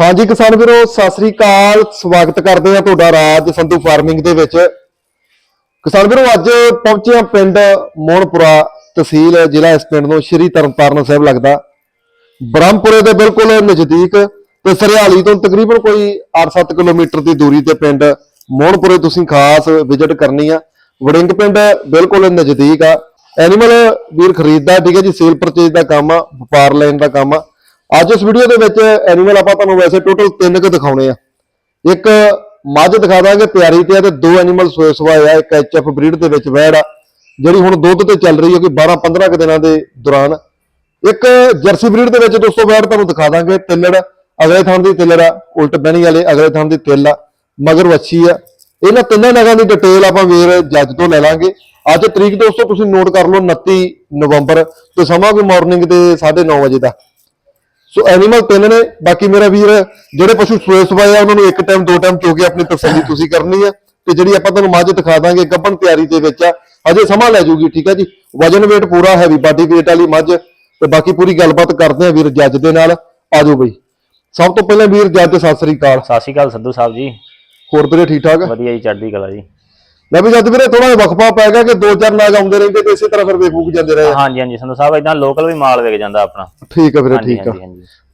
ਹਾਂਜੀ ਕਿਸਾਨ ਵੀਰੋ, ਸਤਿ ਸ੍ਰੀ ਅਕਾਲ। ਸਵਾਗਤ ਕਰਦੇ ਆ ਤੁਹਾਡਾ ਰਾਜ ਸੰਧੂ ਫਾਰਮਿੰਗ ਦੇ ਵਿੱਚ। ਕਿਸਾਨ ਵੀਰੋ, ਅੱਜ ਪਹੁੰਚੇ ਆ ਪਿੰਡ ਮੋਹਨਪੁਰਾ ਤਹਿਸੀਲ, ਜ਼ਿਲ੍ਹਾ ਇਸ ਪਿੰਡ ਨੂੰ, ਸ਼੍ਰੀ ਤਰਨਤਾਰਨ ਸਾਹਿਬ ਲੱਗਦਾ। ਬ੍ਰਹਮਪੁਰੇ ਦੇ ਬਿਲਕੁਲ ਨਜ਼ਦੀਕ ਤੇ ਸਰਿਆਲੀ ਤੋਂ ਤਕਰੀਬਨ ਕੋਈ 8-7 ਕਿਲੋਮੀਟਰ ਦੀ ਦੂਰੀ ਤੇ ਪਿੰਡ ਮੋਹਨਪੁਰੇ ਤੁਸੀਂ ਖਾਸ ਵਿਜ਼ਿਟ ਕਰਨੀ ਆ। ਵੜਿੰਗ ਪਿੰਡ ਬਿਲਕੁਲ ਨਜ਼ਦੀਕ ਆ। ਐਨੀਮਲ ਵੀਰ ਖਰੀਦਦਾ, ਠੀਕ ਹੈ ਜੀ, ਸੇਲ ਪਰਚੇਜ ਦਾ ਕੰਮ ਆ, ਵਪਾਰ ਲੈਣ ਦਾ ਕੰਮ ਆ। ਅੱਜ ਇਸ ਵੀਡੀਓ ਦੇ ਵਿੱਚ ਐਨੀਮਲ ਆਪਾਂ ਤੁਹਾਨੂੰ ਵੈਸੇ ਟੋਟਲ ਤਿੰਨ ਕੁ ਦਿਖਾਉਣੇ ਆ। ਇੱਕ ਮੱਝ ਦਿਖਾ ਦਾਂਗੇ ਤਿਆਰੀ ਤੇ ਆ ਤੇ ਦੋ ਐਨੀਮਲ ਸੋਏ ਸਵਾਏ ਆ, ਇੱਕ ਐਚਐਫ ਬਰੀਡ ਦੇ ਵਿੱਚ ਵੈੜ ਆ, ਜਿਹੜੀ ਹੁਣ ਦੁੱਧ ਤੇ ਚੱਲ ਰਹੀ ਹੈ ਕਿ 12 15 ਕੁ ਦਿਨਾਂ ਦੇ ਦੌਰਾਨ। ਇੱਕ ਜਰਸੀ ਬਰੀਡ ਦੇ ਵਿੱਚ ਦੋਸਤੋ ਵੈੜ ਤੁਹਾਨੂੰ ਦਿਖਾ ਦਾਂਗੇ, ਤਿੱਲੜ, ਅਗਲੇ ਥਾਂ ਦੀ ਤਿੱਲੜ ਆ, ਉਲਟ ਬਹਿਣੀ ਵਾਲੇ, ਅਗਲੇ ਥਾਂ ਦੀ ਤਿੱਲ ਆ, ਮਗਰ ਵੱਛੀ ਆ। ਇਹਨਾਂ ਤਿੰਨਾਂ ਨਗਾਂ ਦੀ ਡਿਟੇਲ ਆਪਾਂ ਵੀਰ ਜੱਜ ਤੋਂ ਲੈ ਲਾਂਗੇ। ਅੱਜ ਤਰੀਕ ਦੋਸਤੋ ਤੁਸੀਂ ਨੋਟ ਕਰ ਲਓ 29 ਨਵੰਬਰ ਤੇ ਸਮਾਂ ਵੀ ਮਾਰਨਿੰਗ ਦੇ 9:30 ਵਜੇ ਦਾ। ਸੋ ਐਨੀਮਲ ਤਿੰਨ ਨੇ ਬਾਕੀ ਮੇਰਾ ਵੀਰ ਜਿਹੜੇ ਪਸ਼ੂ ਸੋਏ ਸਵਾਏ ਆ ਉਹਨਾਂ ਨੂੰ ਇੱਕ ਟਾਈਮ ਦੋ ਟਾਈਮ ਚੋ ਕੇ ਆਪਣੀ ਤਸੱਲੀ ਤੁਸੀਂ ਕਰਨੀ ਆ। ਤੇ ਜਿਹੜੀ ਆਪਾਂ ਤੁਹਾਨੂੰ ਮੱਝ ਦਿਖਾ ਦਾਂਗੇ ਗੱਭਣ ਤਿਆਰੀ ਦੇ ਵਿੱਚ ਆ। ਅਜੇ ਸਮਾਂ ਲੈ ਜੂਗੀ ਠੀਕ ਆ ਜੀ? ਵਜਨ weight ਪੂਰਾ ਹੈਵੀ ਬਾਡੀ weight ਵਾਲੀ ਮੱਝ। ਤੇ ਬਾਕੀ ਪੂਰੀ ਗੱਲਬਾਤ ਕਰਦੇ ਆ ਵੀਰ ਜੱਜ ਦੇ ਨਾਲ। ਆਜੋ ਬਈ। ਸਭ ਤੋਂ ਪਹਿਲਾਂ ਵੀਰ ਜੱਜ ਸਤਿ ਸ੍ਰੀ ਅਕਾਲ। ਸਤਿ ਸ਼੍ਰੀ ਅਕਾਲ ਸੰਧੂ ਸਾਹਿਬ ਜੀ। ਹੋਰ ਵੀਰੇ ਠੀਕ ਠਾਕ ਵਧੀਆ ਜੀ ਚੜ੍ਹਦੀ ਕਲਾ ਜੀ। ਮੈਂ ਵੀ ਜੱਜ ਵੀਰੇ ਥੋੜਾ ਜਿਹਾ ਵਕਫਾ ਪੈ ਗਿਆ ਕਿ ਦੋ ਚਾਰ ਨਾਗ ਆਉਂਦੇ ਰਹਿੰਦੇ ਤੇ ਇਸੇ ਤਰ੍ਹਾਂ ਫਿਰ ਵੇਖੂਕ ਜਾਂਦੇ ਰਹੇ ਹਾਂਜੀ ਹਾਂਜੀ ਸੰਧੂ ਸਾਹਿਬ ਇਦਾਂ ਲੋਕਲ ਵੀ ਮਾਲ ਵਿਕ ਜਾਂਦਾ ਆਪਣਾ। ਠੀਕ ਆ ਵੀਰੇ ਠੀਕ ਆ।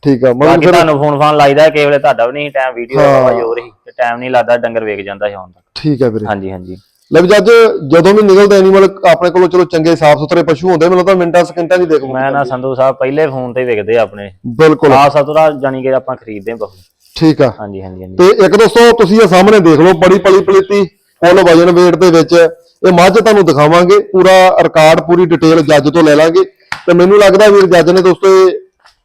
ਠੀਕ ਆ ਬਾਕੀ ਫਿਰ ਤੁਹਾਨੂੰ ਫੋਨ ਫਾਨ ਲਾਈਦਾ ਕਿਸੇ ਵੇਲੇ ਤੁਹਾਡਾ ਵੀ ਨਹੀਂ ਟਾਈਮ ਵੀਡੀਓ ਹਾਂ। ਦਾ ਜੋਰ ਹੀ ਤੇ ਟਾਈਮ ਨਹੀਂ ਲੱਗਦਾ ਡੰਗਰ ਵੇਚ ਜਾਂਦਾ ਹੁਣ ਤੱਕ। ਠੀਕ ਆ ਵੀਰੇ। ਹਾਂਜੀ ਹਾਂਜੀ। ਲੈ ਵੀ ਜੱਜ ਜਦੋਂ ਵੀ ਨਿਕਲਦਾ ਐਨੀਮਲ ਆਪਣੇ ਕੋਲੋਂ ਚਲੋ ਚੰਗੇ ਸਾਫ਼ ਸੁਥਰੇ ਪਸ਼ੂ ਹੁੰਦੇ ਮੈਨੂੰ ਤਾਂ ਮਿੰਟਾਂ ਸਕਿੰਟਾਂ ਹੀ ਦੇਖ ਮੈਂ ਨਾ ਸੰਧੂ ਸਾਹਿਬ ਪਹਿਲੇ ਫੋਨ ਤੇ ਵਿਕਦੇ ਆਪਣੇ। ਬਿਲਕੁਲ। ਆ ਸਤਰਾ ਜਾਨੀ ਕਿ ਆਪਾਂ ਖਰੀਦਦੇ ਬਹੁਤ। ਠੀਕ ਆ। ਹਾਂਜੀ ਹਾਂਜੀ ਤੇ ਇੱਕ ਦੋਸਤੋ ਤੁਸੀਂ ਇਹ ਸਾਹਮਣੇ ਦੇਖ ਲਓ ਬੜੀ ਪਲੀ ਪਲੀਤੀ ਫੁੱਲ ਵਜਨ weight ਦੇ ਵਿੱਚ, ਇਹ ਮੱਝ ਤੁਹਾਨੂੰ ਦਿਖਾਵਾਂਗੇ, ਪੂਰਾ ਰਿਕਾਰਡ ਪੂਰੀ ਡਿਟੇਲ ਜੱਜ ਤੋਂ ਲੈ ਲਾਂਗੇ। ਤੇ ਮੈਨੂੰ ਲੱਗਦਾ ਵੀ ਜੱਜ ਨੇ ਦੋਸਤੋ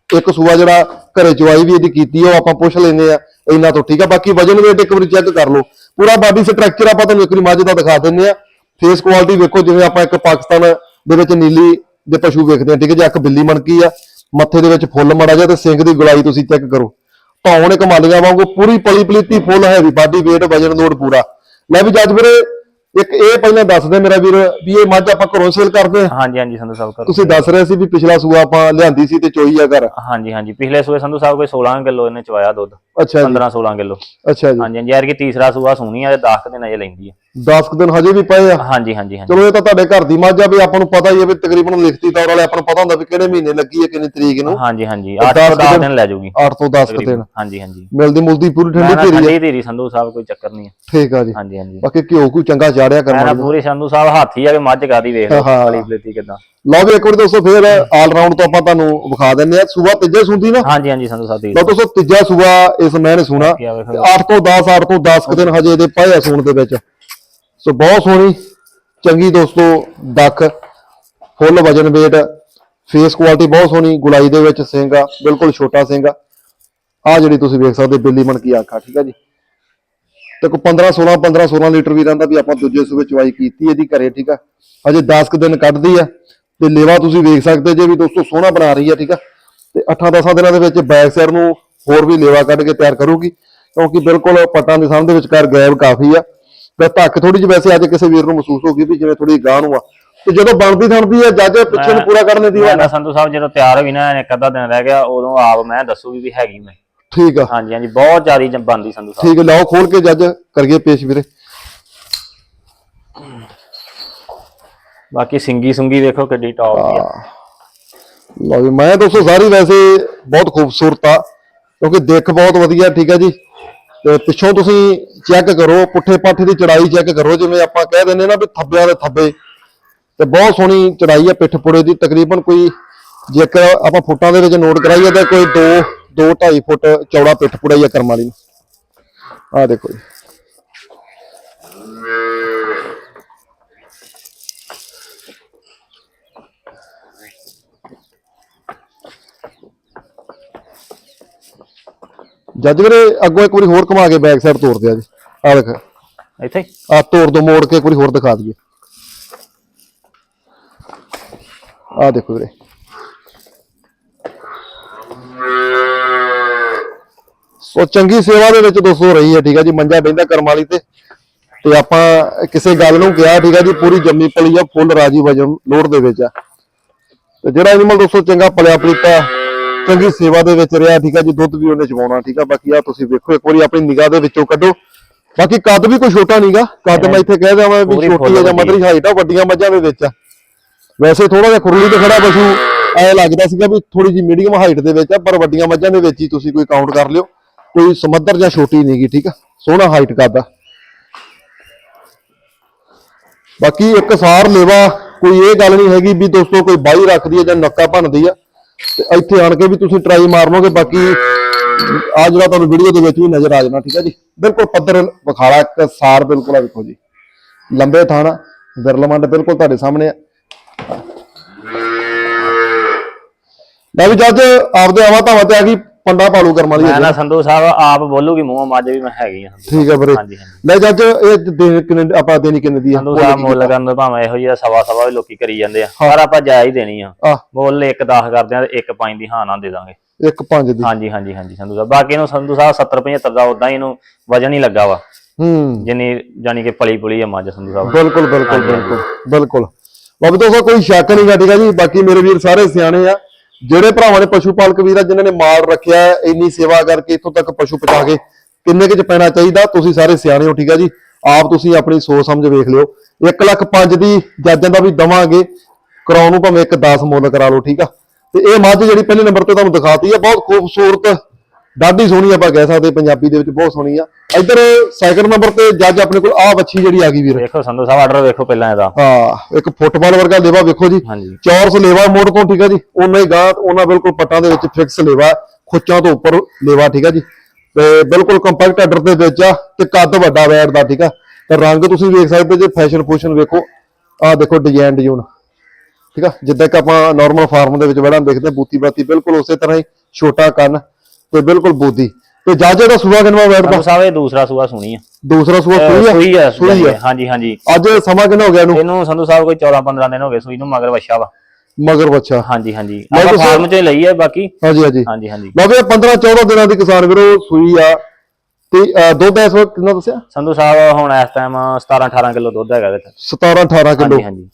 ਇੱਕ ਸੂਆ ਜਿਹੜਾ ਘਰੇ ਚਵਾਈ ਵੀ ਇਹਦੀ ਕੀਤੀ ਉਹ ਆਪਾਂ ਪੁੱਛ ਲੈਂਦੇ ਆ ਇਹਨਾਂ ਤੋਂ ਠੀਕ ਆ। ਬਾਕੀ ਵਜਨ weight ਇੱਕ ਵਾਰੀ ਚੈੱਕ ਕਰ ਲਓ। ਪੂਰਾ ਬਾਡੀ ਸਟਰਕਚਰ ਆਪਾਂ ਤੁਹਾਨੂੰ ਇੱਕ ਵਾਰੀ ਮੱਝ ਦਾ ਦਿਖਾ ਦਿੰਦੇ ਆ। ਫੇਸ ਕੁਆਲਿਟੀ ਵੇਖੋ, ਜਿਵੇਂ ਆਪਾਂ ਇੱਕ ਪਾਕਿਸਤਾਨ ਦੇ ਵਿੱਚ ਨੀਲੀ ਦੇ ਪਸ਼ੂ ਵੇਖਦੇ ਆ, ਠੀਕ ਹੈ ਜੀ, ਅੱਖ ਬਿੱਲੀ ਮਣਕੀ ਆ, ਮੱਥੇ ਦੇ ਵਿੱਚ ਫੁੱਲ ਮੜਾ ਜਾ ਤੇ ਸਿੰਘ ਦੀ ਗੁਲਾਈ ਤੁਸੀਂ ਚੈੱਕ ਕਰੋ। ਧੌਣ ਇੱਕ ਮਾਲੀਆਂ ਵਾਂਗੂ ਪੂਰੀ ਪਲੀ ਪਲੀਤੀ ਫੁੱਲ ਹੈਵੀ ਬਾਡੀ weight, ਵਜਨ ਲੋਡ ਪੂਰਾ। ਲੈ ਵੀ ਜੱਜ ਵੀਰੇ ਇੱਕ ਇਹ ਪਹਿਲਾਂ ਦੱਸ ਦੇ ਮੇਰਾ ਵੀਰ ਵੀ ਇਹ ਮੱਝ ਆਪਾਂ ਘਰੋਂ ਸੇਲ ਕਰਦੇ ਆ ਹਾਂਜੀ ਹਾਂਜੀ ਸੰਧੂ ਸਾਹਿਬ ਕਰੋ ਤੁਸੀਂ ਦੱਸ ਰਹੇ ਸੀ ਵੀ ਪਿਛਲਾ ਸੂਆ ਆਪਾਂ ਲਿਆਂਦੀ ਸੀ ਤੇ ਚੋਈ ਆ ਘਰ। ਹਾਂਜੀ ਹਾਂਜੀ ਪਿਛਲੇ ਸੂਏ ਸੰਧੂ ਸਾਹਿਬ ਕੋਈ 16 ਕਿਲੋ ਇਹਨੇ ਚਵਾਇਆ ਦੁੱਧ। ਅੱਛਾ ਜੀ। 15 16 ਕਿਲੋ। ਅੱਛਾ ਜੀ। ਹਾਂਜੀ ਹਾਂਜੀ ਯਾਰ ਕਿ ਤੀਸਰਾ ਸੂਆ ਸੂਣੀ ਆ ਤੇ 10 ਦਿਨ ਅਜੇ ਲੈਂਦੀ ਆ। 10 ਕੁ ਦਿਨ ਹਜੇ ਵੀ ਪਏ ਆ? ਹਾਂਜੀ ਹਾਂਜੀ ਹਾਂਜੀ। ਚਲੋ ਇਹ ਤਾਂ ਤੁਹਾਡੇ ਘਰ ਦੀ ਮੱਝ ਆ ਵੀ ਆਪਾਂ ਨੂੰ ਪਤਾ ਹੀ ਹੈ ਵੀ ਤਕਰੀਬਨ ਲਿਖਤੀ ਤੌਰ ਵਾਲੇ ਆਪਾਂ ਨੂੰ ਪਤਾ ਹੁੰਦਾ ਵੀ ਕਿਹੜੇ ਮਹੀਨੇ ਲੱਗੀ ਹੈ ਕਿੰਨੀ ਤਰੀਕ ਨੂੰ। ਹਾਂਜੀ ਹਾਂਜੀ ਤੇ 8 ਤੋਂ ਦਸ 10 ਦਿਨ- ਲੈ ਜਾਊਗੀ 8 ਤੋਂ 10 ਕੁ ਦਿਨ। ਹਾਂਜੀ ਹਾਂਜੀ। ਮਿਲਦੀ ਮੁਲਦੀ ਪੂਰੀ ਠੰਡੀ ਧੀਰੀ ਆ। ਠੰਡੀ ਧੀਰੀ ਸੰਧੂ ਸਾਹਿਬ ਕੋਈ ਚੱਕਰ ਨਹੀਂ ਹੈ ਠੀਕ ਆ ਜੀ। ਹਾਂਜੀ ਹਾਂਜੀ। ਬਾਕੀ ਘਿਓ ਕੋਈ ਚੰਗਾ ਚਾੜਿਆ ਕਰਨਾ ਪੂਰੀ ਸੰਧੂ ਸਾਹਿਬ ਹਾਥੀ ਆ ਕੇ ਮੱਝ ਕਾਦੀ ਵੇਖ ਲਓ ਹਾਂ। ਵਾਲੀ ਪਲੇਤੀ ਕਿਦਾਂ। ਲਓ ਵੀ ਇੱਕ ਵਾਰ ਦੋਸਤੋ ਫੇਰ ਆਲ ਰਾਉਂਡ ਤੋਂ ਆਪਾਂ ਤੁਹਾਨੂੰ ਵਿਖਾ ਦਿੰਨੇ ਆ ਸੂਆ ਤੀਜੇ ਸੁੰਦੀ ਨਾ? ਹਾਂਜੀ ਹਾਂਜੀ ਸੰਧੂ ਸਾਹਿਬ ਲਓ ਦੋਸਤੋ ਤੀਜਾ ਸੂਆ ਇਸ ਸੁਣਾ। ਕੀ ਆ ਵੇਖੋ 8 ਤੋਂ 10 8 ਤੋਂ 10 ਕੁ ਦਿਨ ਹਜੇ ਇਹਦੇ ਪਏ ਆ ਸੂਣ ਦੇ ਵਿੱਚ। ਸੋ ਬਹੁਤ ਸੋਹਣੀ ਚੰਗੀ ਦੋਸਤੋ ਦੱਖ ਫੁੱਲ ਵਜਨ weight ਫੇਸ ਕੁਆਲਿਟੀ ਬਹੁਤ ਸੋਹਣੀ ਗੁਲਾਈ ਦੇ ਵਿੱਚ ਸਿੰਘ ਆ ਬਿਲਕੁਲ ਛੋਟਾ ਸਿੰਘ ਆ। ਆ ਜਿਹੜੀ ਤੁਸੀਂ ਵੇਖ ਸਕਦੇ ਬਿੱਲੀ ਮਨ ਕੀ ਆਖਾ ਠੀਕ ਆ ਜੀ। ਤੇ ਕੋ 15 16 15 16 ਲੀਟਰ ਵੀ ਰਹਿੰਦਾ ਵੀ ਆਪਾਂ ਦੂਜੇ ਸੂਬੇ ਚਵਾਈ ਕੀਤੀ ਇਹਦੀ ਘਰੇ ਠੀਕ ਆ। ਹਜੇ 10 ਕੁ ਦਿਨ ਕੱਢਦੀ ਆ। ਤੇ ਲੇਵਾ ਤੁਸੀਂ ਵੇਖ ਸਕਦੇ ਜੇ ਵੀ ਦੋਸਤੋ ਸੋਹਣਾ ਬਣਾ ਰਹੀ ਆ ਠੀਕ ਆ? ਤੇ 8-10 ਦਿਨਾਂ ਦੇ ਵਿੱਚ ਬੈਕ ਸਾਈਡ ਨੂੰ ਹੋਰ ਵੀ ਲੇਵਾ ਕੱਢ ਕੇ ਤਿਆਰ ਕਰੂਗੀ ਕਿਉਂਕਿ ਬਿਲਕੁਲ ਪੱਟਾਂ ਦੇ ਸਾਹਮਣੇ ਵਿਚਕਾਰ ਗੈਪ ਕਾਫੀ ਆ। ਤੇ ਧੱਕ ਥੋੜੀ ਜਿਹੀ ਵੈਸੇ ਅੱਜ ਕਿਸੇ ਵੀਰ ਨੂੰ ਮਹਿਸੂਸ ਹੋ ਗਈ ਵੀ ਜਿਵੇਂ ਥੋੜੀ ਗਾਂ ਨੂੰ ਆ। ਤੇ ਜਦੋਂ ਬਣਦੀ ਥਣਦੀ ਆ ਜੱਜ ਪਿੱਛੇ ਨੂੰ ਪੂਰਾ ਕਰਨ ਦੀ ਆ। ਸੰਧੂ ਸਾਹਿਬ ਜਦੋਂ ਤਿਆਰ ਹੋਈ ਨਾ ਇੱਕ ਅੱਧਾ ਦਿਨ ਰਹਿ ਗਿਆ ਉਦੋਂ ਆਪ ਮੈਂ ਦੱਸੂਗੀ ਵੀ ਹੈਗੀ ਮੈਂ। ਠੀਕ ਆ। ਹਾਂਜੀ ਹਾਂਜੀ ਬਹੁਤ ਜ਼ਿਆਦੀ ਬਣਦੀ ਸੰਧੂ ਸਾਹਿਬ। ਠੀਕ ਲਓ ਖੋਲ ਕੇ ਜੱਜ ਕਰੀਏ ਪੇਸ਼ ਵੀਰੇ। ਬਾਕੀ ਸਿੰਗੀ ਸੁੰਗੀ ਵੇਖੋ ਕਿੱਡੀ ਟੌਪ ਦੀ ਆ। ਲਓ ਵੀ ਮੈਂ ਦੋਸਤੋ ਸਾਰੀ ਵੈਸੇ ਬਹੁਤ ਖੂਬਸੂਰਤ ਆ, ਕਿਉਂਕਿ ਦਿੱਖ ਬਹੁਤ ਵਧੀਆ, ਠੀਕ ਆ ਜੀ। ਤੇ ਪਿੱਛੋਂ ਤੁਸੀਂ ਚੈੱਕ ਕਰੋ, ਪੁੱਠੇ ਪਾਠੇ ਦੀ ਚੜਾਈ ਚੈੱਕ ਕਰੋ, ਜਿਵੇਂ ਆਪਾਂ ਕਹਿ ਦਿੰਦੇ ਨਾ ਵੀ ਥੱਬਿਆਂ ਦੇ ਥੱਬੇ। ਤੇ ਬਹੁਤ ਸੋਹਣੀ ਚੜਾਈ ਆ ਪਿੱਠ ਪੁੜੇ ਦੀ, ਤਕਰੀਬਨ ਕੋਈ ਜੇਕਰ ਆਪਾਂ ਫੁੱਟਾਂ ਦੇ ਵਿੱਚ ਨੋਟ ਕਰਾਈਏ ਤਾਂ ਕੋਈ 2 2 2.5 ਫੁੱਟ ਚੌੜਾ ਪਿੱਠ ਪੁੜਾ ਹੀ ਆ ਕਰਮ ਵਾਲੀ। ਆ ਦੇਖੋ ਜੀ। ਜੱਜ ਵੀਰੇ ਅੱਗੋਂ ਇੱਕ ਵਾਰੀ ਹੋਰ ਘੁਮਾ ਕੇ ਬੈਕ ਸਾਈਡ ਤੋੜ ਦਿਆ ਜੀ। ਆ ਦੇਖ। ਇੱਥੇ ਆ ਤੋੜ ਦੋ ਮੋੜ ਕੇ ਇੱਕ ਵਾਰੀ ਹੋਰ ਦਿਖਾ ਦਈਏ। ਆ ਦੇਖੋ ਵੀਰੇ। ਸੋ ਚੰਗੀ ਸੇਵਾ ਦੇ ਵਿੱਚ ਦੋਸਤੋ ਰਹੀ ਹੈ ਠੀਕ ਹੈ ਜੀ ਮੰਜਾ ਬੈਂਦਾ ਕਰਮ ਵਾਲੀ ਤੇ। ਤੇ ਆਪਾਂ ਕਿਸੇ ਗੱਲ ਨੂੰ ਕਿਹਾ ਠੀਕ ਹੈ ਜੀ ਪੂਰੀ ਜੰਮੀ ਪਲੀ ਆ ਫੁੱਲ ਰਾਜੀ ਵਜਨ ਲੋਡ ਦੇ ਵਿੱਚ ਆ। ਤੇ ਜਿਹੜਾ ਐਨੀਮਲ ਦੋਸਤੋ ਚੰਗਾ ਪਲਿਆ ਪਲੀਤਾ ਚੰਗੀ ਸੇਵਾ ਦੇ ਵਿੱਚ ਰਿਹਾ ਠੀਕ ਆ ਜੀ ਦੁੱਧ ਵੀ ਉਹਨੇ ਚਵਾਉਣਾ ਠੀਕ ਆ ਬਾਕੀ ਆ ਤੁਸੀਂ ਵੇਖੋ ਇੱਕ ਵਾਰੀ ਆਪਣੀ ਨਿਗਾਹ ਦੇ ਵਿੱਚੋਂ ਕੱਢੋ। ਬਾਕੀ ਕੱਦ ਵੀ ਕੋਈ ਛੋਟਾ ਨਹੀਂਗਾ ਕੱਦ ਮੈਂ ਇੱਥੇ ਕਹਿ ਦਵਾਂ ਵੀ ਛੋਟੀ ਆ ਜਾਂ। ਮਦਰੀ ਹਾਈਟ ਆ ਵੱਡੀਆਂ ਮੱਝਾਂ ਦੇ ਵਿੱਚ ਆ। ਵੈਸੇ ਥੋੜਾ ਜਿਹਾ ਖੁਰਲੀ ਤੇ ਖੜਾ ਪਸ਼ੂ ਐ ਲੱਗਦਾ ਸੀਗਾ ਵੀ ਥੋੜੀ ਜੀ ਮੀਡੀਅਮ ਹਾਈਟ ਦੇ ਵਿੱਚ ਆ ਪਰ ਵੱਡੀਆਂ ਮੱਝਾਂ ਦੇ ਵਿੱਚ ਹੀ ਤੁਸੀਂ ਕੋਈ ਕਾਊਂਟ ਕਰ ਲਿਓ। ਕੋਈ ਸਮੱਦਰ ਜਾਂ ਛੋਟੀ ਨਹੀਂਗੀ ਠੀਕ ਆ ਸੋਹਣਾ ਹਾਈਟ ਕੱਦ ਆ। ਬਾਕੀ ਇੱਕ ਸਾਰ ਲੇਵਾ ਕੋਈ ਇਹ ਗੱਲ ਨਹੀਂ ਹੈਗੀ ਵੀ ਦੋਸਤੋ ਕੋਈ ਬਾਈ ਰੱਖਦੀ ਹੈ ਜਾਂ ਨੱਕਾ ਭੰਨਦੀ ਆ। ਤੇ ਇੱਥੇ ਆਣ ਕੇ ਵੀ ਤੁਸੀਂ ਟਰਾਈ ਮਾਰ ਲਓਗੇ ਬਾਕੀ ਆ ਜਿਹੜਾ ਤੁਹਾਨੂੰ ਵੀਡੀਓ ਦੇ ਵਿੱਚ ਵੀ ਨਜ਼ਰ ਆ ਜਾਣਾ, ਠੀਕ ਹੈ ਜੀ? ਬਿਲਕੁਲ ਪੱਧਰ ਵਿਖਾਲਾ, ਇੱਕ ਸਾਰ ਬਿਲਕੁਲ ਆ ਵੇਖੋ ਜੀ। ਲੰਬੇ ਥਾਣਾ ਵਿਰਲਮੰਡ ਬਿਲਕੁਲ ਤੁਹਾਡੇ ਸਾਹਮਣੇ ਆ। ਮੈਂ ਵੀ ਜੱਜ, ਆਪਦੇ ਆਵਾ ਧਾਵਾ ਤੇ ਆ ਗਈ। ਪੰਡਾ ਪਾਲੂ ਕਰਮ ਵਾਲੀ ਮੈਂ। ਨਾ ਸੰਧੂ ਸਾਹਿਬ ਆਪ ਬੋਲੂਗੀ ਮੂੰਹ ਮੱਝ ਵੀ ਮੈਂ ਹੈਗੀ ਆ। ਠੀਕ ਹੈ ਵੀਰੇ। ਹਾਂਜੀ ਹਾਂਜੀ। ਲੈ ਜੱਜ ਇਹ ਦੇ ਕਿੰਨੇ ਆਪਾਂ ਦੇਣੀ ਕਿੰਨੇ ਦੀ ਆ? ਸੰਧੂ ਸਾਹਿਬ ਮੁੱਲ ਕਰਨ ਤੋਂ ਭਾਵੇਂ ਇਹੋ ਜਿਹਾ ਸਵਾ ਸਵਾ ਵੀ ਲੋਕੀ ਕਰੀ ਜਾਂਦੇ ਆ ਪਰ ਆਪਾਂ ਜਾਇਜ਼ ਹੀ ਦੇਣੀ ਆ। ਆ ਮੁੱਲ 1 10 ਕਰਦੇ ਆ ਤੇ 1 5 ਦੀ ਹਾਂ ਨਾ ਦੇ ਦਾਂਗੇ। ਇੱਕ ਪੰਜ ਦੀ। ਹਾਂਜੀ ਹਾਂਜੀ ਹਾਂਜੀ ਸੰਧੂ ਸਾਹਿਬ। ਬਾਕੀ ਨੂੰ ਸੰਧੂ ਸਾਹਿਬ 70 75 ਦਾ ਉਦਾਂ ਹੀ ਇਹਨੂੰ ਵਜਨ ਹੀ ਲੱਗਾ ਵਾ। ਹੂੰ। ਜਿੰਨੀ ਜਾਨੀ ਕਿ ਪਲੀ ਪੁਲੀ ਆ ਮੱਝ ਸੰਧੂ ਸਾਹਿਬ। ਬਿਲਕੁਲ ਬਿਲਕੁਲ ਬਿਲਕੁਲ ਬਿਲਕੁਲ। ਬਾਬੇ ਦੋਸਤੋ ਕੋਈ ਸ਼ੱਕ ਨਹੀਂ ਗਾ ਠੀਕ ਆ ਜੀ? ਬਾਕੀ ਮੇਰੇ ਵੀਰ ਸਾਰੇ ਸਿਆਣੇ ਆ। ਜਿਹੜੇ ਭਰਾਵਾਂ ਨੇ ਪਸ਼ੂ ਪਾਲਕ ਵੀਰ ਆ, ਜਿਨ੍ਹਾਂ ਨੇ ਮਾਲ ਰੱਖਿਆ, ਇੰਨੀ ਸੇਵਾ ਕਰਕੇ ਇੱਥੋਂ ਤੱਕ ਪਸ਼ੂ ਪਹੁੰਚਾ ਕੇ ਕਿੰਨੇ ਕੁ ਚ ਪੈਣਾ ਚਾਹੀਦਾ, ਤੁਸੀਂ ਸਾਰੇ ਸਿਆਣੇ ਹੋ, ਠੀਕ ਆ ਜੀ? ਆਪ ਤੁਸੀਂ ਆਪਣੀ ਸੋਚ ਸਮਝ ਵੇਖ ਲਿਓ। 1 ਲੱਖ 5 ਦੀ ਜੱਜਾਂ ਦਾ ਵੀ ਦਵਾਂਗੇ। ਕਰਾਉਣ ਨੂੰ ਭਾਵੇਂ ਇੱਕ 10 ਮੁੱਲ ਕਰਾ ਲਓ, ਠੀਕ ਆ? ਤੇ ਇਹ ਮੱਝ ਜਿਹੜੀ ਪਹਿਲੇ ਨੰਬਰ ਤੇ ਤੁਹਾਨੂੰ ਦਿਖਾਤੀ ਆ, ਬਹੁਤ ਖੂਬਸੂਰਤ ਡਾਢੀ ਸੋਹਣੀ ਆਪਾਂ ਕਹਿ ਸਕਦੇ ਪੰਜਾਬੀ ਦੇ ਵਿੱਚ ਬਹੁਤ ਸੋਹਣੀ ਆ। ਇੱਧਰ ਸੈਕੰਡ ਨੰਬਰ ਤੇ ਜੱਜ ਆਪਣੇ ਕੋਲ ਆ ਬੱਚੀ ਜਿਹੜੀ ਆ ਗਈ ਵੀਰ। ਵੇਖੋ ਸੰਧੂ ਸਾਹਿਬ ਆਰਡਰ ਵੇਖੋ ਪਹਿਲਾਂ ਇਹਦਾ। ਹਾਂ ਇੱਕ ਫੁੱਟਬਾਲ ਵਰਗਾ ਲੇਵਾ ਵੇਖੋ ਜੀ। ਹਾਂਜੀ। ਚੌਰਸ ਲੇਵਾ ਮੋੜ ਤੋਂ ਠੀਕ ਆ ਜੀ। ਉਹਨਾਂ ਹੀ ਗਾਂ ਉਹਨਾਂ ਬਿਲਕੁਲ ਪੱਟਾਂ ਦੇ ਵਿੱਚ ਫਿਕਸ ਲੇਵਾ ਖੁੱਚਾਂ ਤੋਂ ਉੱਪਰ ਲੇਵਾ ਠੀਕ ਆ ਜੀ। ਤੇ ਬਿਲਕੁਲ ਕੰਪੈਕਟ ਆਰਡਰ ਦੇ ਵਿੱਚ ਆ ਤੇ ਕੱਦ ਵੱਡਾ ਵੈਟ ਦਾ ਠੀਕ ਆ। ਤੇ ਰੰਗ ਤੁਸੀਂ ਵੇਖ ਸਕਦੇ ਜੇ ਫੈਸ਼ਨ ਫੂਸ਼ਨ ਵੇਖੋ। ਆਹ ਦੇਖੋ ਡਿਜ਼ਾਈਨ ਡਿਜ਼ਾਈਨ ਠੀਕ ਆ ਜਿੱਦਾਂ ਕਿ ਆਪਾਂ ਨਾਰਮਲ ਫਾਰਮ ਦੇ ਵਿੱਚ ਵੜਾਂ ਦੇਖਦੇ ਹਾਂ, ਬੂਤੀ ਬਾਤੀ ਬਿਲਕੁਲ ਉਸੇ ਤਰ੍ਹਾਂ ਹੀ ਛੋਟਾ ਕੰਨ। ਤੇ ਬਿਲਕੁਲ ਬੋਦੀ। ਤੇ ਜਾਜੇ ਦਾ ਸੂਆ ਕਿੰਨਾ ਵੈਟ ਦਾ ਸੰਧੂ ਸਾਹਿਬ ਇਹ ਦੂਸਰਾ ਸੂਆ ਸੁਣੀ ਆ। ਦੂਸਰਾ ਸੂਆ ਅਹ ਸੂਈ ਸੂਈ ਆ ਆ ਸੂਈ ਆ? ਹਾਂਜੀ ਹਾਂਜੀ ਅੱਜ ਸਮਾਂ ਕਿੰਨਾ ਹੋ ਗਿਆ ਇਹਨੂੰ? ਇਹਨੂੰ ਸੰਧੂ ਸਾਹਿਬ ਕੋਈ 14 15 ਦਿਨ ਹੋ ਗਏ ਸੂਈ ਨੂੰ ਮਗਰ ਵੱਛਾ ਵਾ। ਮਗਰ ਬੱਚਾ ਹਾਂਜੀ ਹਾਂਜੀ। ਮੈਂ ਆਪਾਂ ਤੁਸੀਂ- ਫਾਰਮ 'ਚ ਹੀ ਲਈ ਹੈ ਬਾਕੀ। ਹਾਂਜੀ ਹਾਂਜੀ। ਹਾਂਜੀ ਹਾਂਜੀ। ਬਾਬੇ 15 14 ਦਿਨਾਂ ਦੀ ਕਿਸਾਨ ਵੀਰੋ ਸੂਈ ਆ। ਤੇ ਅਹ, ਦੁੱਧ ਇਸ ਵਕਤ ਕਿੰਨਾ ਦੱਸਿਆ? ਸੰਧੂ ਸਾਹਿਬ ਹੁਣ ਇਸ ਟਾਈਮ 17 18 ਕਿਲੋ ਦੁੱਧ ਹੈਗਾ ਇਹਦੇ 'ਚ। 17 18 ਕਿਲੋ। ਹਾਂਜੀ ਹਾਂਜੀ।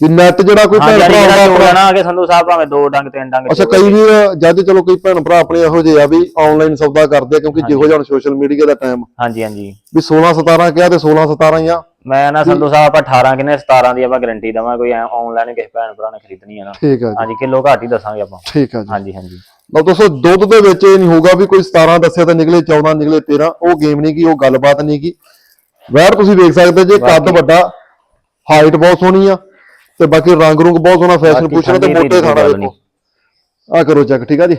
ਵੀ ਨੈਟ ਜਿਹੜਾ ਕੋਈ ਭੈਣ ਭਰਾ ਜਿਹੜਾ ਚੋਲ ਆਪਣਾ। ਸੰਧੂ ਸਾਹਿਬ ਭਾਵੇਂ ਦੋ ਡੰਗ ਤਿੰਨ ਡੰਗ ਅੱਛਾ ਕਈ ਵੀ ਜੱਜ ਚਲੋ ਕਈ ਭੈਣ ਭਰਾ ਆਪਣੇ ਇਹੋ ਜਿਹੇ ਆ ਵੀ ਆਨਲਾਈਨ ਸੌਦਾ ਕਰਦੇ ਆ ਕਿਉਂਕਿ ਜਿਹੋ ਜਿਹਾ ਹੁਣ ਸੋਸ਼ਲ ਮੀਡੀਆ ਦਾ ਟਾਈਮ ਹਾਂਜੀ ਹਾਂਜੀ। ਵੀ 16 17 ਕਿਹਾ ਤੇ 16 17 ਹੀ ਆ। ਮੈਂ ਨਾ ਸੰਧੂ ਸਾਹਿਬ ਆਪਾਂ 18 ਕਿਨੇ 17 ਦੀ ਆਪਾਂ ਗਾਰੰਟੀ ਦਵਾਂ ਕੋਈ ਆਨਲਾਈਨ ਕਿਸੇ ਭੈਣ ਭਰਾ ਨੇ ਖਰੀਦਣੀ ਹੈ ਨਾ। ਠੀਕ ਆ ਜੀ। ਹਾਂਜੀ ਕਿਲੋ ਘੱਟ ਹੀ ਦੱਸਾਂਗੇ ਆਪਾਂ। ਠੀਕ ਆ ਜੀ। ਹਾਂਜੀ ਹਾਂਜੀ। ਲਓ ਦੋਸਤੋ ਦੁੱਧ ਦੇ ਵਿੱਚ ਇਹ ਨਹੀਂ ਹੋਊਗਾ ਵੀ ਕੋਈ 17 ਦੱਸਿਆ ਤਾਂ ਨਿਕਲੇ 14 ਨਿਕਲੇ 13 ਉਹ ਗੇਮ ਨਹੀਂ ਕੀ ਉਹ ਗੱਲਬਾਤ ਨਹੀਂ ਕੀ ਵੈਰ ਤੁਸੀਂ ਵੇਖ ਸਕਦੇ ਜੇ ਕੱਦ ਵੱਡਾ ਹਾਈਟ ਬਹੁਤ ਸੋਹਣੀ ਆ। ਤੇ ਬਾਕੀ ਰੰਗ ਰੁੰਗ ਬਹੁਤ ਸੋਹਣਾ ਫੈਸ਼ਨ ਬਾਕੀ ਪੁੱਛਣਾ ਤੇ ਠੰਡੀ ਮੋਟੇ ਦੀ ਥਾਣਾ ਗੱਲ ਆ ਕਰੋ ਚੈੱਕ ਠੀਕ ਆ ਜੀ?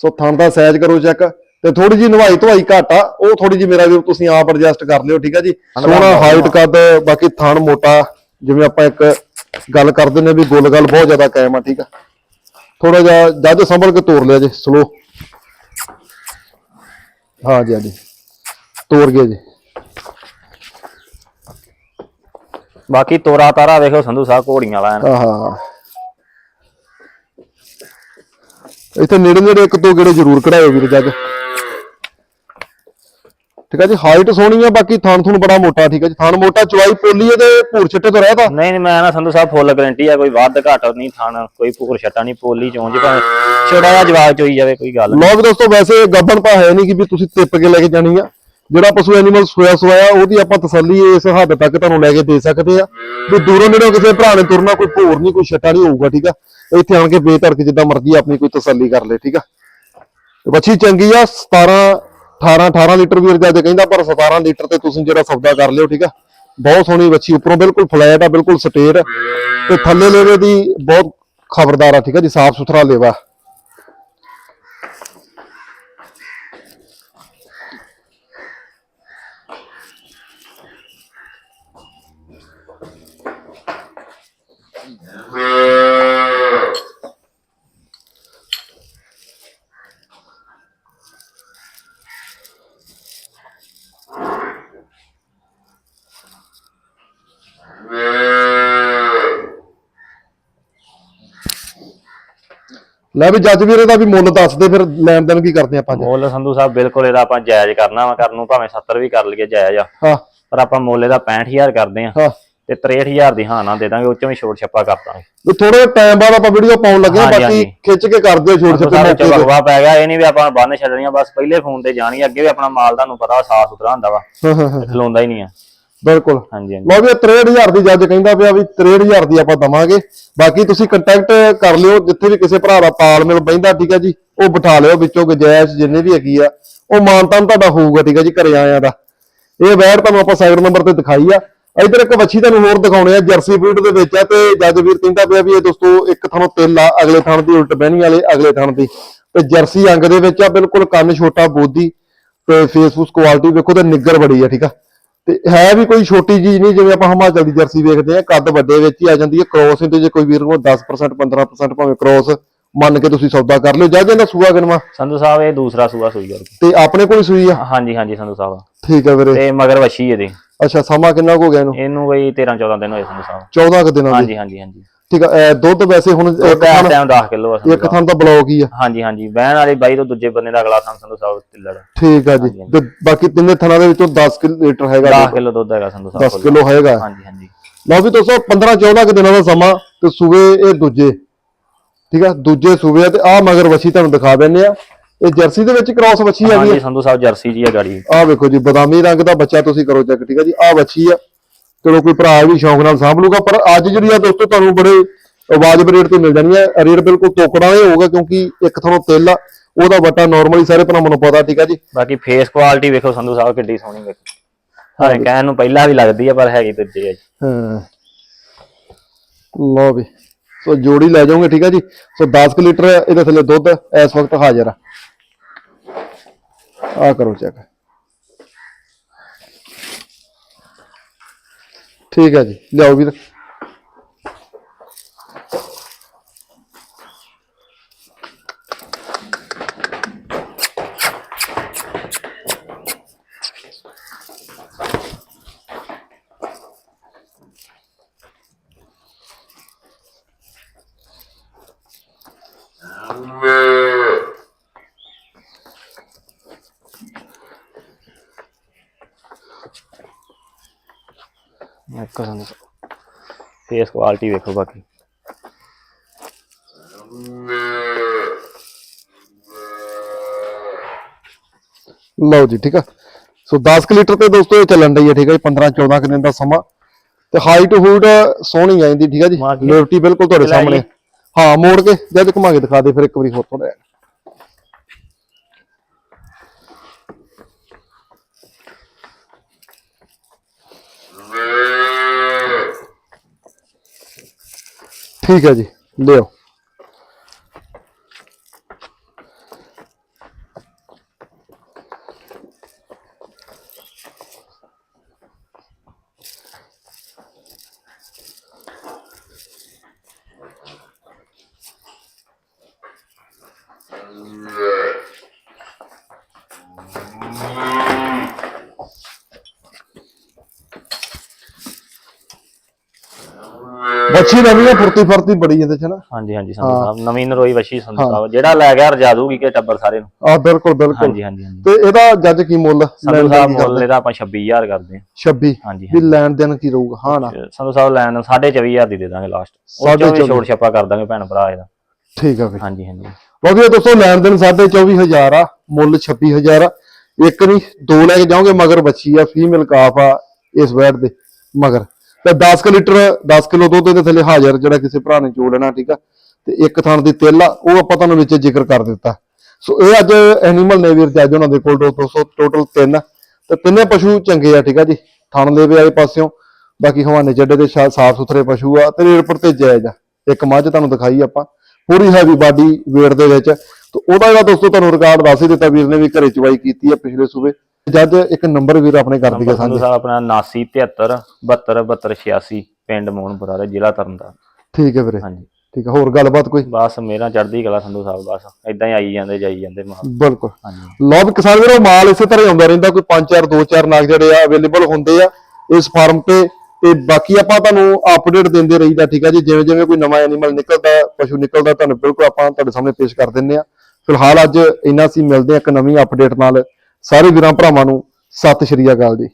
ਸੋ ਥਣ ਦਾ ਸਾਈਜ਼ ਕਰੋ ਚੈੱਕ ਤੇ ਥੋੜੀ ਜੀ ਨਵਾਈ ਧਵਾਈ ਘੱਟ ਆ ਉਹ ਥੋੜੀ ਜੀ ਮੇਰਾ ਵੀ ਤੁਸੀਂ ਆਪ ਐਡਜਸਟ ਕਰ ਲਿਓ ਠੀਕ ਆ ਜੀ? ਸੋਹਣਾ ਹਾਈਟ ਕੱਦ ਬਾਕੀ ਥਣ ਮੋਟਾ ਜਿਵੇਂ ਆਪਾਂ ਇੱਕ ਗੱਲ ਕਰਦੇ ਨੇ ਵੀ ਗੁੱਲ ਗੱਲ ਬਹੁਤ ਜ਼ਿਆਦਾ ਕਾਇਮ ਆ ਠੀਕ ਆ? ਥੋੜਾ ਜਿਹਾ ਜੱਜ ਸੰਭਲ ਕੇ ਤੋੜ ਲਿਆ ਜੀ ਸਲੋ ਹਾਂ ਜੀ ਹਾਂ ਜੀ। ਤੋੜ ਗਿਆ ਜੀ। ਬਾਕੀ ਤੋਰਾ ਤਾਰਾ ਵੇਖੋ ਸੰਧੂ ਸਾਹਿਬ ਘੋੜੀਆਂ ਵਾਲਾ ਐਨ। ਆਹਾ। ਇੱਥੇ ਨੇੜੇ ਨੇੜੇ ਇੱਕ ਦੋ ਗੇੜੇ ਜ਼ਰੂਰ ਕਢਾਇਓ ਵੀਰ ਜੱਜ ਠੀਕ ਹੈ ਜੀ ਹਾਈਟ ਸੋਹਣੀ ਆ ਬਾਕੀ ਥਣ ਥੁਣ ਬੜਾ ਮੋਟਾ ਠੀਕ ਹੈ ਜੀ। ਥਣ ਮੋਟਾ ਚਵਾਈ ਪੋਲੀ ਹੈ ਤੇ ਭੂਰ ਛਿੱਟੇ ਤੋਂ ਰਹਿਦਾ? ਨਹੀਂ ਨਹੀਂ ਮੈਂ ਨਾ ਸੰਧੂ ਸਾਹਿਬ ਫੁੱਲ ਗਾਰੰਟੀ ਆ ਕੋਈ ਵੱਧ ਘੱਟ ਨਹੀਂ ਥਾਣ ਕੋਈ ਭੂਰ ਛੱਟਾ ਨਹੀਂ ਪੋਲੀ ਚੋਂਜ ਭਾਵੇਂ ਛੋੜਾ ਜਿਹਾ ਜਵਾਬ ਚੋਈ ਜਾਵੇ ਕੋਈ ਗੱਲ ਨੀ। ਲੋ ਵੀ ਦੋਸਤੋ ਵੈਸੇ ਗੱਬਨ ਤਾਂ ਹੈ ਨਹੀਂ ਕਿ ਵੀ ਤੁਸੀਂ ਟਿੱਪ ਕੇ ਲੈ ਕੇ ਜਾਣੀ ਆ। ਜਿਹੜਾ ਪਸ਼ੂ ਐਨੀਮਲ ਸੋਇਆ ਸੋਇਆ ਉਹਦੀ ਆਪਾਂ ਤਸੱਲੀ ਇਸ ਹੱਦ ਤੱਕ ਤੁਹਾਨੂੰ ਲੈ ਕੇ ਦੇ ਸਕਦੇ ਆ। ਵੀ ਦੂਰੋਂ ਨੇੜੋਂ ਕਿਸੇ ਭਰਾ ਨੇ ਤੁਰਨਾ, ਕੋਈ ਭੋਰ ਨਹੀਂ, ਕੋਈ ਛੱਟਾ ਨਹੀਂ ਹੋਊਗਾ, ਠੀਕ ਆ? ਇੱਥੇ ਆਣ ਕੇ ਬੇਤਰਕ ਜਿੱਦਾਂ ਮਰਜ਼ੀ ਆਪਣੀ ਕੋਈ ਤਸੱਲੀ ਕਰ ਲੈ, ਠੀਕ ਆ? ਤੇ ਬੱਚੀ ਚੰਗੀ ਆ 17 18 18 ਲੀਟਰ ਵੀ ਰਜਾ ਕਹਿੰਦਾ, ਪਰ 17 ਲੀਟਰ ਤੇ ਤੁਸੀਂ ਜਿਹੜਾ ਸੌਦਾ ਕਰ ਲਿਓ, ਠੀਕ ਆ? ਬਹੁਤ ਸੋਹਣੀ ਬੱਚੀ, ਉੱਪਰੋਂ ਬਿਲਕੁਲ ਫਲੈਟ ਆ, ਬਿਲਕੁਲ ਸਟੇਟ। ਤੇ ਥੱਲੇ ਲੇਵੇ ਦੀ ਬਹੁਤ ਖਬਰਦਾਰ ਆ, ਠੀਕ ਆ ਜੀ ਸਾਫ਼ ਸੁਥਰਾ ਲੇਵਾ। ਲੈ ਵੀ ਜੱਜ ਵੀਰੇ ਦਾ ਵੀ ਮੁੱਲ ਦੱਸ ਦੇ ਫਿਰ ਲੈਣ ਦੇਣ ਕੀ ਕਰਦੇ ਆਪਾਂ ਅੱਜ? ਮੁੱਲ ਸੰਧੂ ਸਾਹਿਬ ਬਿਲਕੁਲ ਇਹਦਾ ਆਪਾਂ ਜਾਇਜ਼ ਕਰਨਾ ਵਾ ਕਰਨ ਨੂੰ ਭਾਵੇਂ 70 ਵੀ ਕਰ ਲਈਏ ਜਾਇਜ਼ ਆ। ਹਾਂ। ਪਰ ਆਪਾਂ ਮੁੱਲ ਇਹਦਾ 65000 ਕਰਦੇ ਆ ਹਾਂ। ਤੇ 63000 ਦੀ ਹਾਂ ਨਾ ਦੇ ਦਾਂਗੇ ਉਹ ਚੋਂ ਵੀ ਛੋਟ ਛੱਪਾ ਕਰ ਦਾਂਗੇ। ਥੋੜੇ ਟਾਈਮ ਬਾਅਦ ਆਪਾਂ ਵੀਡੀਓ ਪਾਉਣ ਲੱਗੇ ਹਾਂਜੀ, ਬਾਕੀ। ਖਿੱਚ ਕੇ ਕਰ ਦਿਓ ਛੋਟੇ ਸਾਰੇ ਮੌਕੇ ਤੇ। ਚਲਵਾ ਪੈ ਗਿਆ ਇਹ ਨਹੀਂ ਵੀ ਆਪਾਂ ਬੰਨ ਛੱਡਣੀਆਂ ਬਸ ਪਹਿਲੇ ਫੋਨ ਤੇ ਜਾਣੀ ਅੱਗੇ ਵੀ ਆਪਣਾ ਮਾਲ ਤੁਹਾਨੂੰ ਪਤਾ ਸਾਫ਼ ਸੁਥਰਾ ਹੁੰਦਾ ਵਾ। ਹਾਂ ਹਾਂ ਹਾਂ। ਖਲੋਂਦਾ ਹੀ ਨਹੀਂ ਆ। ਬਿਲਕੁਲ। ਹਾਂਜੀ ਹਾਂਜੀ। ਲਓ ਵੀ ਇਹ 63000 ਦੀ ਜੱਜ ਕਹਿੰਦਾ ਪਿਆ ਵੀ 63000 ਦੀ ਆਪਾਂ ਦਵਾਂਗੇ। ਬਾਕੀ ਤੁਸੀਂ ਕੰਟੈਕਟ ਕਰ ਲਿਓ ਜਿੱਥੇ ਵੀ ਕਿਸੇ ਭਰਾ ਦਾ ਤਾਲਮੇਲ ਬੈਂਦਾ ਠੀਕ ਹੈ ਜੀ ਉਹ ਬਿਠਾ ਲਿਓ ਵਿੱਚੋਂ ਗੁੰਜਾਇਸ਼ ਜਿੰਨੇ ਵੀ ਹੈਗੀ ਆ। ਉਹ ਮਾਨਤਾਨ ਤੁਹਾਡਾ ਹੋਊਗਾ ਠੀਕ ਹੈ ਜੀ ਘਰੇ ਆਇਆਂ ਦਾ। ਇਹ ਵੈਰ ਤੁਹਾਨੂੰ ਆਪਾਂ ਸਾਈਡ ਨੰਬਰ ਤੇ ਦਿਖਾਈ ਆ। ਇਧਰ ਇੱਕ ਵੱਛੀ ਤੁਹਾਨੂੰ ਹੋਰ ਦਿਖਾਉਣੇ ਆ ਜਰਸੀ ਫੀਡ ਦੇ ਵਿੱਚ ਆ ਤੇ ਜੱਜ ਵੀਰ ਕਹਿੰਦਾ ਪਿਆ ਵੀ ਇਹ ਦੋਸਤੋ ਇੱਕ ਥਾਣੋਂ ਤਿਲ ਆ ਅਗਲੇ ਥਾਣ ਦੀ ਉਲਟ ਬਹਿਣੀ ਵਾਲੇ ਅਗਲੇ ਥਾਣ ਦੀ। ਤੇ ਜਰਸੀ ਅੰਗ ਦੇ ਵਿੱਚ ਆ ਬਿਲਕੁਲ ਕੰਨ ਛੋਟਾ ਬੋਦੀ ਤੇ ਫੇਸਬੁੱਕ ਕੁਆਲਿਟੀ ਵੇਖੋ ਤੇ ਨਿੱਗਰ ਬੜੀ ਆ ਠੀਕ ਆ। ਤੇ ਹੈ ਵੀ ਕੋਈ ਛੋਟੀ ਚੀਜ਼ ਨਹੀਂ ਜਿਵੇਂ ਆਪਾਂ ਹਿਮਾਚਲ ਦੀ ਜਰਸੀ ਵੇਖਦੇ ਆ ਕੱਦ ਵੱਡੇ ਵਿੱਚ ਹੀ ਆ ਜਾਂਦੀ ਹੈ ਕ੍ਰੋਸ ਤੇ ਜੇ ਕੋਈ ਵੀਰ ਕੋਲ 10% 15% ਭਾਵੇਂ ਕ੍ਰੋਸ ਮੰਨ ਕੇ ਤੁਸੀਂ ਸੌਦਾ ਕਰ ਲਿਓ ਜਾਂ ਜਾਂਦਾ ਸੂਆ ਗਨਵਾ ਸੰਧੂ ਸਾਹਿਬ ਇਹ ਦੂਸਰਾ ਸੂਆ ਸੂਈ ਕਰਕੇ ਤੇ ਆਪਣੇ ਕੋਲ ਹੀ ਸੂਈ ਆ? ਹਾਂਜੀ ਹਾਂਜੀ ਸੰਧੂ ਸਾਹਿਬ। ਠੀਕ ਹੈ ਵੀਰੇ। ਤੇ ਮਗਰ ਵਸ਼ੀ ਇਹਦੇ। ਅੱਛਾ ਸਮਾਂ ਕਿੰਨਾ ਕੁ ਹੋ ਗਿਆ ਇਹਨੂੰ? ਇਹਨੂੰ ਬਈ 13 14 ਦਿਨ ਹੋਏ ਸੰਧੂ ਸਾਹਿਬ। 14 ਕੁ ਦਿਨਾਂ ਹਾਂਜੀ ਹਾਂਜੀ ਹਾਂਜੀ। ਠੀਕ ਆ ਦੁੱਧ ਵੈਸੇ ਹੁਣ ਇੱਕ ਥਾਂ ਟਾਈਮ 10 ਕਿਲੋ ਆ ਇੱਕ ਥਾਂ ਤਾਂ ਬਲੌਕ ਹੀ ਆ। ਹਾਂਜੀ ਹਾਂਜੀ ਬਹਿਣ ਵਾਲੀ ਬਾਈ ਤੋਂ ਦੂਜੇ ਬੰਨੇ ਦਾ ਅਗਲਾ ਥਾਂ ਸੰਧੂ ਸਾਹਿਬ ਤਿੱਲੜ ਠੀਕ ਆ ਜੀ। ਤੇ ਬਾਕੀ ਤਿੰਨੇ ਥਾਂ ਦੇ ਵਿੱਚੋਂ 10 ਕਿਲੋ ਲੀਟਰ ਹੈਗਾ 10 ਕਿਲੋ ਦੁੱਧ ਹੈਗਾ ਸੰਧੂ ਸਾਹਿਬ 10 ਕਿਲੋ ਹੈਗਾ। ਹਾਂਜੀ ਹਾਂਜੀ। ਲਓ ਵੀ ਦੋਸਤੋ 15 14 ਕੁ ਦਿਨਾਂ ਦਾ ਸਮਾਂ ਤੇ ਸੂਵੇ ਇਹ ਦੂਜੇ। ਠੀਕ ਆ ਦੂਜੇ ਸੂਵੇ ਆ ਤੇ ਆ ਮਗਰ ਵਛੀ ਤੁਹਾਨੂੰ ਦਿਖਾ ਦਿੰਨੇ ਆ। ਇਹ ਜਰਸੀ ਦੇ ਵਿੱਚ ਕ੍ਰਾਸ ਵਛੀ ਆ ਹਾਂਜੀ ਗਈ ਸੰਧੂ ਸਾਹਿਬ ਜਰਸੀ ਜੀ ਆ ਗਾੜੀ। ਆ ਵੇਖੋ ਜੀ ਬਦਾਮੀ ਰੰਗ ਦਾ ਬੱਚਾ ਤੁਸੀਂ ਕਰੋ ਚੈੱਕ ਠੀਕ ਆ ਜੀ ਆ ਵੱਛੀ ਆ। ਚਲੋ ਕੋਈ ਭਰਾ ਵੀ ਸ਼ੌਂਕ ਨਾਲ ਸਾਂਭ ਲੂਗਾ ਪਰ ਅੱਜ ਜਿਹੜੀ ਆ ਦੋਸਤੋ ਤੁਹਾਨੂੰ ਬੜੇ ਵਾਜਬ ਰੇਟ ਤੇ ਮਿਲ ਜਾਣੀ ਹੈ ਰੇਟ ਬਿਲਕੁਲ ਤੋਕੜਾ ਇਹ ਹੋਊਗਾ ਕਿਉਂਕਿ ਇੱਕ ਥਾਂ ਤੇਲ ਆ ਉਹਦਾ ਵੱਟਾ ਨਾਰਮਲੀ ਸਾਰੇ ਭਰਾਵਾਂ ਨੂੰ ਪਤਾ ਠੀਕ ਆ ਜੀ। ਬਾਕੀ ਫੇਸ ਕੁਆਲਿਟੀ ਵੇਖੋ ਸੰਧੂ ਸਾਹਿਬ ਕਿੱਡੀ ਸੋਹਣੀ ਵੇਖੋ। ਹਾਂ ਕਹਿਣ ਨੂੰ ਪਹਿਲਾਂ ਵੀ ਲੱਗਦੀ ਆ ਪਰ ਹੈਗੀ ਦੂਜੇ ਆ ਜੀ। ਹਾਂ। ਲਓ ਵੀ ਸੋ ਜੋੜੀ ਲੈ ਜਾਓਗੇ ਠੀਕ ਆ ਜੀ। ਸੋ 10 ਕੁ ਲੀਟਰ ਇਹਦੇ ਥੱਲੇ ਦੁੱਧ ਇਸ ਵਕਤ ਹਾਜ਼ਰ ਆ। ਆ ਕਰੋ ਚੈੱਕ ਠੀਕ ਹੈ ਜੀ ਲਿਆਓ ਵੀਰ। ਸਾਹਿਬ ਫੇਸ ਕੁਆਲਿਟੀ ਵੇਖੋ ਬਾਕੀ। ਲਓ ਜੀ ਠੀਕ ਆ। ਸੋ 10 ਕੁ ਲੀਟਰ ਤੇ ਦੋਸਤੋ ਇਹ ਚੱਲਣ ਡਈ ਹੈ ਠੀਕ ਆ ਜੀ 15 14 ਕੁ ਦਿਨ ਦਾ ਸਮਾਂ। ਤੇ ਹਾਈਟ ਹੂਡ ਸੋਹਣੀ ਆ ਜਾਂਦੀ ਠੀਕ ਆ ਜੀ। ਲਿਬਰਟੀ ਬਿਲਕੁਲ ਤੁਹਾਡੇ। ਸਾਹਮਣੇ। ਹਾਂ ਮੋੜ ਕੇ ਜਦ ਘੁਮਾ ਕੇ ਦਿਖਾ ਦੇ ਫਿਰ ਇੱਕ ਵਾਰੀ ਹੋਰ ਥੋੜਾ ਠੀਕ ਹੈ ਜੀ ਲਿਓ। ਬੱਚੀ ਨਵੀਂ ਆ ਫੁਰਤੀ ਫਰਤੀ ਬੜੀ ਇਹਦੇ ਚ ਨਾ। ਹਾਂਜੀ ਹਾਂਜੀ ਸੰਧੂ ਸਾਹਿਬ ਨਵੀਂ ਨਰੋਈ ਵਸ਼ੀ ਸੰਧੂ ਸਾਹਿਬ। ਜਿਹੜਾ ਲੈ ਗਿਆ ਰਜਾ ਦੂਗੀ ਕਿ ਟੱਬਰ ਸਾਰੇ ਨੂੰ। ਆ ਬਿਲਕੁਲ ਬਿਲਕੁਲ। ਹਾਂਜੀ ਹਾਂਜੀ ਹਾਂਜੀ। ਤੇ ਇਹਦਾ ਜੱਜ ਕੀ ਮੁੱਲ? ਸੰਧੂ ਸਾਹਿਬ ਮੁੱਲ ਇਹਦਾ ਆਪਾਂ 26000 ਕਰਦੇ ਹਾਂ। 26 ਹਾਂਜੀ ਵੀ ਲੈਣ ਦੇਣ ਕੀ ਰਹੂਗਾ? ਹਾਂ ਨਾ। ਹਾਂਜੀ। ਸੰਧੂ ਸਾਹਿਬ ਲੈਣ 24500 ਦੀ ਦੇ ਦਾਂਗੇ ਲਾਸਟ ਉਹ ਚੋਂ ਵੀ ਛੋਟ ਛੱਪਾ ਕਰ ਦਾਂਗੇ ਭੈਣ ਭਰਾ ਇਹਦਾ। ਠੀਕ ਆ ਬਈ ਹਾਂਜੀ ਹਾਂਜੀ। ਵਧੀਆ ਦੋਸਤੋ ਲੈਣ ਦੇਣ 24000 ਆ ਮੁੱਲ 26000 ਆ। ਇੱਕ ਨਹੀਂ ਦੋ ਲੈ ਕੇ ਜਾਓਗੇ ਮਗਰ ਬੱਚੀ ਆ ਫੀਮੇਲ ਕਾਫ ਆ ਇਸ ਵੈਟ ਦੇ ਮਗਰ। ਤੇ 10 ਕੁ ਲੀਟਰ 10 ਕਿਲੋ ਦੁੱਧ ਦੇ ਥੱਲੇ ਹਾਜ਼ਰ, ਜਿਹੜਾ ਕਿਸੇ ਭਰਾ ਨੇ ਚੋ ਲੈਣਾ, ਠੀਕ ਆ? ਤੇ ਇੱਕ ਥਣ ਦੀ ਤਿਲ ਆ, ਉਹ ਆਪਾਂ ਤੁਹਾਨੂੰ ਵਿੱਚ ਜ਼ਿਕਰ ਕਰ ਦਿੱਤਾ। ਸੋ ਇਹ ਅੱਜ ਐਨੀਮਲ ਨੇ ਵੀਰ ਜੱਜ ਉਹਨਾਂ ਦੇ ਕੋਲ 200 ਟੋਟਲ ਤਿੰਨ ਤੇ ਤਿੰਨੇ ਪਸ਼ੂ ਚੰਗੇ ਆ, ਠੀਕ ਆ ਜੀ? ਥਣ ਦੇ ਵਾਲੇ ਪਾਸਿਓਂ, ਬਾਕੀ ਹਵਾਨੇ ਚੱਡੇ ਦੇ ਸਾਫ਼ ਸੁਥਰੇ ਪਸ਼ੂ ਆ, ਤੇ ਰੇਟ ਪਰ ਤੇ ਜਾਇਜ਼ ਆ। ਇੱਕ ਮੱਝ ਤੁਹਾਨੂੰ ਦਿਖਾਈ ਆਪਾਂ, ਪੂਰੀ ਹੈਵੀ ਬਾਡੀ weight ਦੇ ਵਿੱਚ। ਤੇ ਉਹਦਾ ਜਿਹੜਾ ਦੋਸਤੋ ਤੁਹਾਨੂੰ ਰਿਕਾਰਡ ਦੱਸ ਹੀ ਦਿੱਤਾ, ਵੀਰ ਨੇ ਵੀ ਘਰੇ ਚਵਾਈ ਕੀਤੀ ਆ ਪਿਛਲੇ ਸੂਬੇ। ਜੱਜ ਇੱਕ ਨੰਬਰ ਵੀਰ ਆਪਣੇ ਕਰ ਦਈਏ ਸਾਂਝੇ। ਸਾਹਿਬ ਆਪਣਾ 7973 72 72 86 ਪਿੰਡ ਮੋਹਨਪੁਰਾ ਦਾ ਜ਼ਿਲ੍ਹਾ ਤਰਨਤਾਰਨ ਠੀਕ ਹੈ ਵੀਰੇ। ਹਾਂਜੀ। ਠੀਕ ਹੈ ਹੋਰ ਗੱਲਬਾਤ ਕੋਈ? ਬਸ ਮੇਰਾ ਚੜ੍ਹਦੀ ਕਲਾ ਸੰਧੂ ਸਾਹਿਬ ਬਸ ਇਦਾਂ ਹੀ ਆਈ ਜਾਂਦੇ ਜਾਈ ਜਾਂਦੇ ਮਾਲ ਬਿਲਕੁਲ। ਹਾਂਜੀ। ਲਓ ਵੀ ਕਿਸਾਨ ਵੀਰੋ ਮਾਲ ਇਸੇ ਤਰ੍ਹਾਂ ਹੀ ਆਉਂਦਾ ਰਹਿੰਦਾ ਕੋਈ 5 4 2 4 ਨਾਗ ਜਿਹੜੇ ਆ ਅਵੇਲੇਬਲ ਹੁੰਦੇ ਆ ਇਸ ਫਾਰਮ ਤੇ। ਤੇ ਬਾਕੀ ਆਪਾਂ ਤੁਹਾਨੂੰ ਅਪਡੇਟ ਦਿੰਦੇ ਰਹੀਦਾ ਠੀਕ ਆ ਜੀ? ਜਿਵੇਂ ਜਿਵੇਂ ਕੋਈ ਨਵਾਂ ਐਨੀਮਲ ਨਿਕਲਦਾ ਪਸ਼ੂ ਨਿਕਲਦਾ ਤੁਹਾਨੂੰ ਬਿਲਕੁਲ ਆਪਾਂ ਤੁਹਾਡੇ ਸਾਹਮਣੇ ਪੇਸ਼ ਕਰ ਦਿੰਦੇ ਆ। ਫਿਲਹਾਲ ਅੱਜ ਇੰਨਾ ਸੀ ਮਿਲਦੇ ਆ ਇੱਕ ਨਵੀਂ ਅਪਡੇਟ ਨਾਲ। ਸਾਰੇ ਵੀਰਾਂ ਭਰਾਵਾਂ ਨੂੰ ਸਤਿ ਸ਼੍ਰੀ ਅਕਾਲ ਜੀ।